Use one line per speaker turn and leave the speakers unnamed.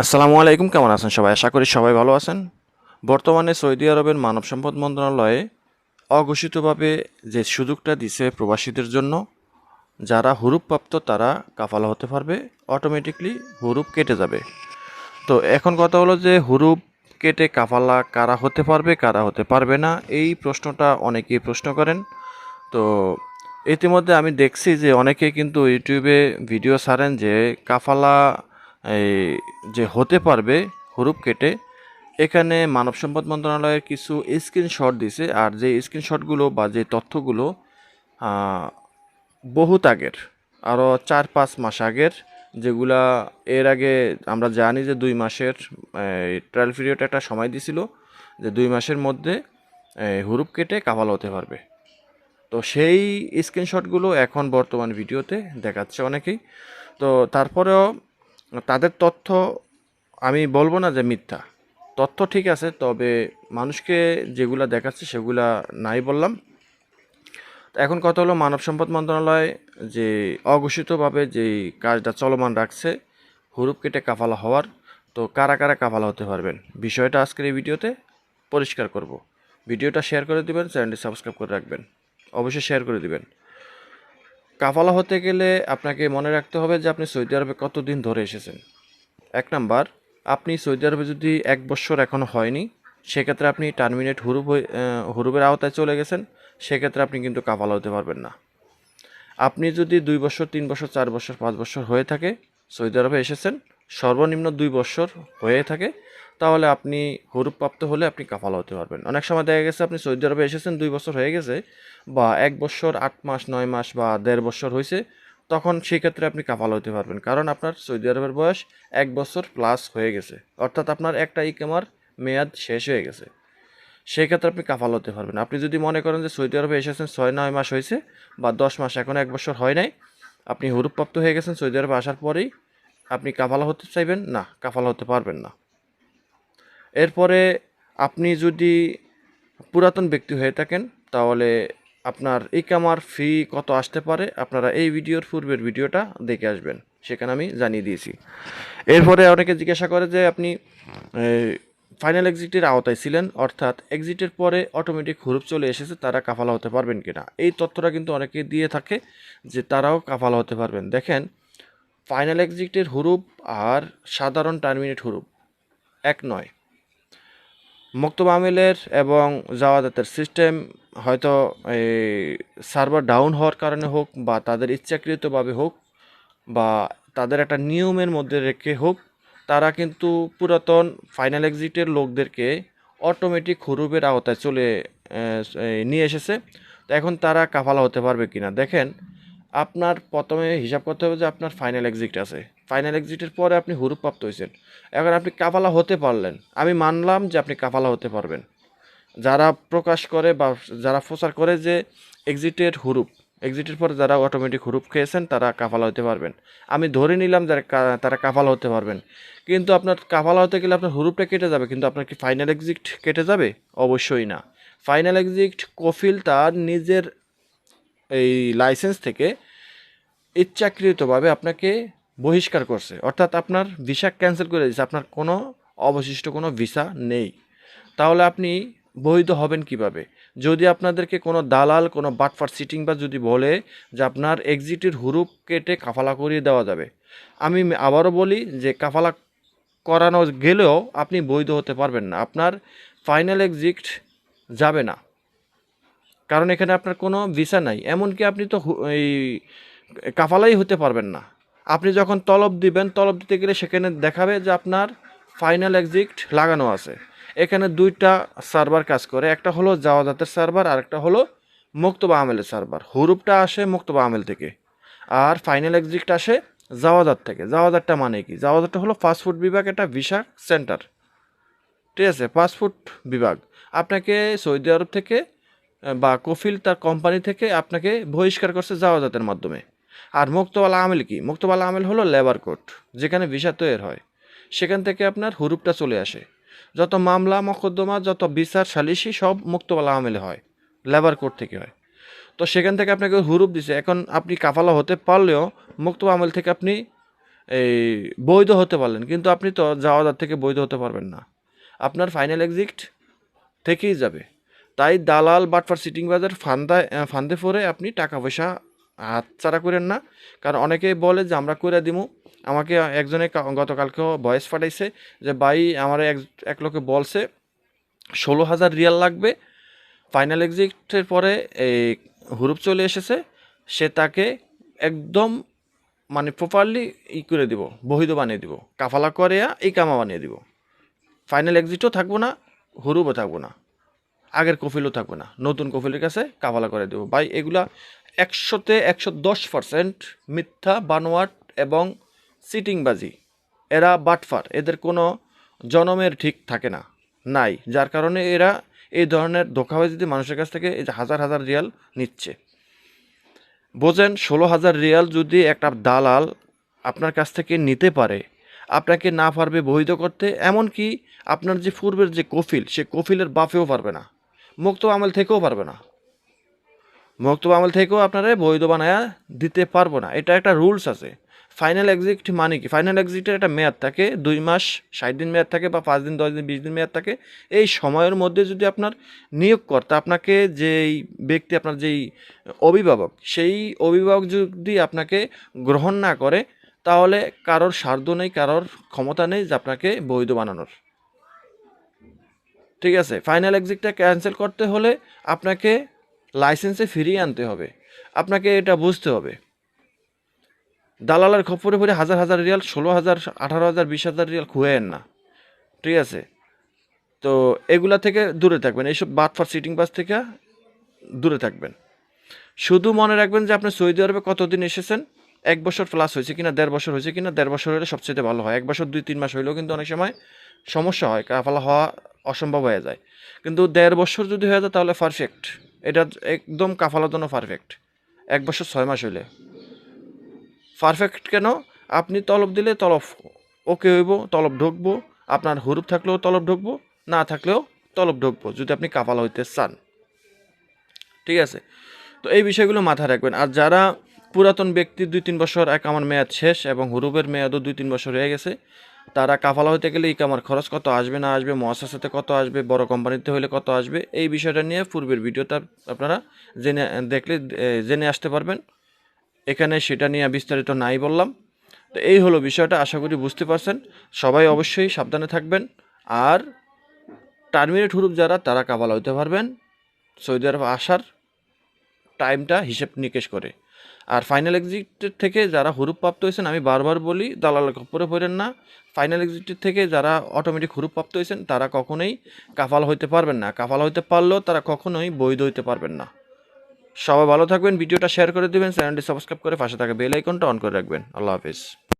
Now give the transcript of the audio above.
আসসালামু আলাইকুম, কেমন আছেন সবাই? আশা করি সবাই ভালো আছেন। বর্তমানে সৌদি আরবের মানব সম্পদ মন্ত্রণালয়ে অঘোষিতভাবে যে সুযোগটা দিছে প্রবাসীদের জন্য, যারা হুরুপপ্রাপ্ত তারা কাফালা হতে পারবে অটোমেটিকলি হুরুপ কেটে যাবে। তো এখন কথা হলো যে হুরুপ কেটে কাফালা কারা হতে পারবে, কারা হতে পারবে না, এই প্রশ্নটা অনেকেই প্রশ্ন করেন। তো ইতিমধ্যে আমি দেখছি যে অনেকে কিন্তু ইউটিউবে ভিডিও ছাড়েন যে কাফালা যে হতে পারবে হুরুপ কেটে, এখানে মানব সম্পদ মন্ত্রণালয়ের কিছু স্ক্রিনশট দিছে, আর যে স্ক্রিনশটগুলো বা যে তথ্যগুলো বহুত আগের আরও চার পাঁচ মাস আগের, যেগুলা এর আগে আমরা জানি যে দুই মাসের ট্রায়াল পিরিয়ড একটা সময় দিছিল, যে দুই মাসের মধ্যে হুরুপ কেটে কাফাল হতে পারবে। তো সেই স্ক্রিনশটগুলো এখন বর্তমান ভিডিওতে দেখাচ্ছে অনেকেই। তো তারপরেও তাদের তথ্য আমি বলব না যে মিথ্যা। তথ্য ঠিক আছে, তবে মানুষকে যেগুলা দেখাচ্ছে সেগুলা নাই বললাম। এখন কথা হলো মানব সম্পদ মন্ত্রণালয় যে অঘোষিতভাবে যেই কাজটা চলমান রাখছে, হুরুপ কেটে কাফালা হওয়ার, তো কারা কারা কাফালা হতে পারবেন? বিষয়টা আজকের এই ভিডিওতে পরিষ্কার করব। ভিডিওটা শেয়ার করে দিবেন, চ্যানেলটি সাবস্ক্রাইব করে রাখবেন। অবশ্যই শেয়ার করে দিবেন। কাফালা হতে গেলে আপনাকে মনে রাখতে হবে যে আপনি সৌদি আরবে কতদিন ধরে এসেছেন। এক নাম্বার, আপনি সৌদি আরবে যদি এক বছর এখনও হয়নি, সেক্ষেত্রে আপনি টার্মিনেট হুরুপ হয়ে হুরুপের আওতায় চলে গেছেন, সেক্ষেত্রে আপনি কিন্তু কাফালা হতে পারবেন না। আপনি যদি দুই বছর, তিন বছর, চার বছর, পাঁচ বছর হয়ে থাকে, সৌদি আরবে এসেছেন, সর্বনিম্ন দুই বছর হয়ে থাকে তাহলে আপনি হুরুপ প্রাপ্ত হলে আপনি কাফালা হতে পারবেন। অনেক সময় দেখা গেছে আপনি সৌদি আরবে এসেছেন, দুই বছর হয়ে গেছে বা এক বছর, আট মাস, নয় মাস বা দেড় বছর হয়েছে, তখন সেই ক্ষেত্রে আপনি কাফালা হতে পারবেন। কারণ আপনার সৌদি আরবের বয়স এক বছর প্লাস হয়ে গেছে। অর্থাৎ আপনার একটা ইকামার মেয়াদ শেষ হয়ে গেছে। সেই ক্ষেত্রে আপনি কাফাল হতে পারবেন। আপনি যদি মনে করেন যে সৌদি আরবে এসেছেন ছয়, নয় মাস হয়েছে বা দশ মাস, এখন এক বছর হয় নাই, আপনি হুরুপ্রাপ্ত হয়ে গেছেন সৌদি আরবে আসার পরেই, আপনি কাফালা হতে চাইবেন? না, কাফালা হতে পারবেন না। এরপরে আপনি যদি পুরাতন ব্যক্তি হয়ে থাকেন, তাহলে আপনার ইকামার ফি কত আসতে পারে? আপনারা এই ভিডিওর পূর্বের ভিডিওটা দেখে আসবেন। সেখানে আমি জানিয়ে দিয়েছি। এরপরে অনেকে জিজ্ঞাসা করে যে আপনি ফাইনাল এক্সিটের আওতায় ছিলেন, অর্থাৎ এক্সিটের পরে অটোমেটিক হুরুপ চলে এসেছে, তারা কাফালা হতে পারবেন কিনা? এই তথ্যটা কিন্তু অনেকে দিয়ে থাকে যে তারাও কাফালা হতে পারবেন। দেখেন ফাইনাল এক্সিটের হুরুপ আর সাধারণ টার্মিনেট হুরুপ এক নয়। মুক্তব আমিলের এবং জাওয়াদাতের সিস্টেম হয়তো এই সার্ভার ডাউন হওয়ার কারণে হোক বা তাদের ইচ্ছাকৃতভাবে হোক বা তাদের একটা নিয়মের মধ্যে রেখে হোক, তারা কিন্তু পুরাতন ফাইনাল এক্সিটের লোকদেরকে অটোমেটিক হুরুপের আওতায় চলে নিয়ে এসেছে। তো এখন তারা কাফালা হতে পারবে কিনা? দেখেন, আপনার প্রথমে হিসাব করতে হবে যে আপনার ফাইনাল এক্সিট আছে। ফাইনাল এক্সিটের পরে আপনি হুরুপ প্রাপ্ত হয়েছেন। এখন আপনি কাফালা হতে পারলেন। আমি মানলাম যে আপনি কাফালা হতে পারবেন। যারা প্রকাশ করে বা যারা প্রচার করে যে এক্সিটের হুরুপ এক্সিটের পরে যারা অটোমেটিক হুরুপ খেয়েছেন, তারা কাফালা হতে পারবেন। আমি ধরে নিলাম যারা তারা কাফালা হতে পারবেন। কিন্তু আপনার কাফালা হতে গেলে আপনার হুরুপটা কেটে যাবে। কিন্তু আপনার কি ফাইনাল এক্সিট কেটে যাবে? অবশ্যই না। ফাইনাল এক্সিট কফিল তার নিজের এই লাইসেন্স থেকে ইচ্ছাকৃতভাবে আপনাকে বহিষ্কার করছে। অর্থাৎ আপনার ভিসা ক্যান্সেল করে দিয়েছে। আপনার কোনো অবশিষ্ট কোনো ভিসা নেই। তাহলে আপনি বৈধ হবেন কীভাবে? যদি আপনাদেরকে কোনো দালাল, কোনো বাটফার সিটিং বা যদি বলে যে আপনার এক্সিটের হুরুপ কেটে কাফালা করিয়ে দেওয়া যাবে। আমি আবারও বলি যে কাফালা করানো গেলেও আপনি বৈধ হতে পারবেন না। আপনার ফাইনাল এক্সিট যাবে না। কারণ এখানে আপনার কোনো ভিসা নাই। এমনকি আপনি তো এই কাফালাই হতে পারবেন না। আপনি যখন তলব দিবেন, তলব দিতে গেলে সেখানে দেখাবে যে আপনার ফাইনাল এক্সিট লাগানো আছে। এখানে দুইটা সার্ভার কাজ করে, একটা হলো জাওয়াজাতের সার্ভার আর একটা হলো মুক্তবা আমেলের সার্ভার হুরুপটা আসে মুক্তবা আমেল থেকে, আর ফাইনাল এক্সিট আসে জাওয়াজাত থেকে। জাওয়াজাতটা মানে কি? জাওয়াজাতটা হলো ফাস্টফুড বিভাগ একটা ভিসা সেন্টার ঠিক আছে ফাস্টফুড বিভাগ। আপনাকে সৌদি আরব থেকে, বা কফিল তার কোম্পানি থেকে আপনাকে বহিষ্কার করছে জাওয়াজাতের মাধ্যমে। আর মুক্তওয়ালা আমেল কি? মুক্তওয়ালা আমেল হলো লেবার কোর্ট যেখানে ভিসা তৈরি হয়। সেখান থেকে আপনার হুরুপটা চলে আসে। যত মামলা, মকদ্দমা, যত বিচার, সালিশি সব মুক্তওয়ালা আমেলে হয় লেবার কোর্ট থেকে হয়। তো সেখান থেকে আপনাকে হুরুপ দিছে। এখন আপনি কাফালা হতে পারলেও মুক্ত আমেল থেকে আপনি এই বৈধ হতে পারলেন। কিন্তু আপনি তো যাওয়ার থেকে বৈধ হতে পারবেন না। আপনার ফাইনাল এক্সিট থেকেই যাবে। তাই দালাল বাটফার সিটিং বাজার ফান্দায় ফান্দে ফোরে আপনি টাকা পয়সা হাতছাড়া করেন না। কারণ অনেকেই বলে যে, আমরা করে দিমু। আমাকে একজনে গতকালকেও ভয়েস পাঠাইছে যে, ভাই, আমার এক এক লোকে বলছে, ষোলো হাজার রিয়াল লাগবে। ফাইনাল এক্সিটের পরে এই হুরুপ চলে এসেছে। সে তাকে একদম মানে প্রপারলি ই করে দিব, বহিদ বানিয়ে দিব। কাফালা করে এই কামা বানিয়ে দিব। ফাইনাল এক্সিটও থাকব না, হুরুপও থাকব না। আগের কফিলও থাকবে না। নতুন কফিলের কাছে কাফালা করে দেবো। ভাই, এগুলা একশোতে একশো দশ পার্সেন্ট মিথ্যা, বানোয়াট এবং সিটিংবাজি। এরা বাটফার, এদের কোনো জনমের ঠিক থাকে না, নাই, যার কারণে এরা এই ধরনের ধোকাবাজিতে মানুষের কাছ থেকে এই যে হাজার হাজার রিয়াল নিচ্ছে। বোঝেন, ষোলো হাজার রিয়াল যদি একটা দালাল আপনার কাছ থেকে নিতে পারে, আপনাকে না পারবে বৈধ করতে, এমনকি আপনার যে পূর্বের যে কফিল, সে কফিলের বাফেও পারবে না, মুক্ত আমল থেকেও পারবে না। মুক্ত আমল থেকেও আপনারা বৈধ বানায়া দিতে পারব না। এটা একটা রুলস আছে। ফাইনাল এক্সিট মানে কি? ফাইনাল এক্সিটের একটা মেয়াদ থাকে, দুই মাস, ষাট দিন মেয়াদ থাকে বা পাঁচ দিন, দশ দিন, বিশ দিন মেয়াদ থাকে। এই সময়ের মধ্যে যদি আপনার নিয়োগকর্তা আপনাকে যেই ব্যক্তি, আপনার যেই অভিভাবক, সেই অভিভাবক যদি আপনাকে গ্রহণ না করে, তাহলে কারোর স্বার্থ নেই, কারোর ক্ষমতা নেই যে আপনাকে বৈধ বানানোর। ঠিক আছে? ফাইনাল এক্সিটটা ক্যান্সেল করতে হলে আপনাকে লাইসেন্সে ফিরিয়ে আনতে হবে। আপনাকে এটা বুঝতে হবে। দালালের খপ্পরে পরে হাজার হাজার রিয়াল, ষোলো হাজার, আঠারো হাজার, বিশ হাজার রিয়াল খুয়েন না। ঠিক আছে? তো এগুলা থেকে দূরে থাকবেন। এইসব বাটফার সিটিং বাস থেকে দূরে থাকবেন। শুধু মনে রাখবেন যে আপনি সৌদি আরবে কতদিন এসেছেন? এক বছর প্লাস হয়েছে কিনা, দেড় বছর হয়েছে কিনা, দেড় বছর হলে সবচেয়ে ভালো হয়। এক বছর, দুই, তিন মাস হইলেও কিন্তু অনেক সময় সমস্যা হয়। কাফালা হওয়া অসম্ভব হয়ে যায়। কিন্তু দেড় বছর যদি হয়ে যায় তাহলে পারফেক্ট এটা একদম কাফালার জন্য পারফেক্ট এক বছর ছয় মাস হইলে। পারফেক্ট কেন? আপনি তলব দিলে তলব ওকে হইব, তলব ঢুকবো। আপনার হুরুপ থাকলেও তলব ঢুকবো, না থাকলেও তলব ঢুকবো, যদি আপনি কাপালা হইতে চান। ঠিক আছে? তো এই বিষয়গুলো মাথায় রাখবেন। আর যারা পুরাতন ব্যক্তি দুই তিন বছর এক আমার মেয়াদ শেষ এবং হুরুপের মেয়াদও দুই তিন বছর হয়ে গেছে তারা কাফালা হতে গেলে কামার খরচ কত আসবে, না আসবে মহাসাসাতে কত আসবে, বড় কোম্পানিতে হলে কত আসবে, এই বিষয়টা নিয়ে পূর্বের ভিডিওটা আপনারা জেনে, দেখলে জেনে আসতে পারবেন। এখানে সেটা নিয়ে বিস্তারিত নাই বললাম। তো এই হলো বিষয়টা, আশা করি বুঝতে পারছেন। সবাই অবশ্যই সাবধানে থাকবেন। আর টার্মিনেট হুরুপ যারা, তারা কাবালা হইতে পারবেন। সৌদি আরব আসার টাইমটা হিসেব নিকেশ করে। আর ফাইনাল এক্সিটের থেকে যারা হুরুপ প্রাপ্ত হয়েছেন, আমি বারবার বলি, দালাল কাপড়ে পড়েন না। ফাইনাল এক্সিটের থেকে যারা অটোমেটিক হুরুপ প্রাপ্ত হয়েছেন, তারা কখনোই কাফাল হইতে পারবেন না। কাফাল হইতে পারলেও তারা কখনোই বৈধ হইতে পারবেন না। সবাই ভালো থাকবেন, ভিডিওটা শেয়ার করে দেবেন চ্যানেলটি সাবস্ক্রাইব করে পাশে থাকা বেল আইকনটা অন করে রাখবেন। আল্লাহ হাফিজ।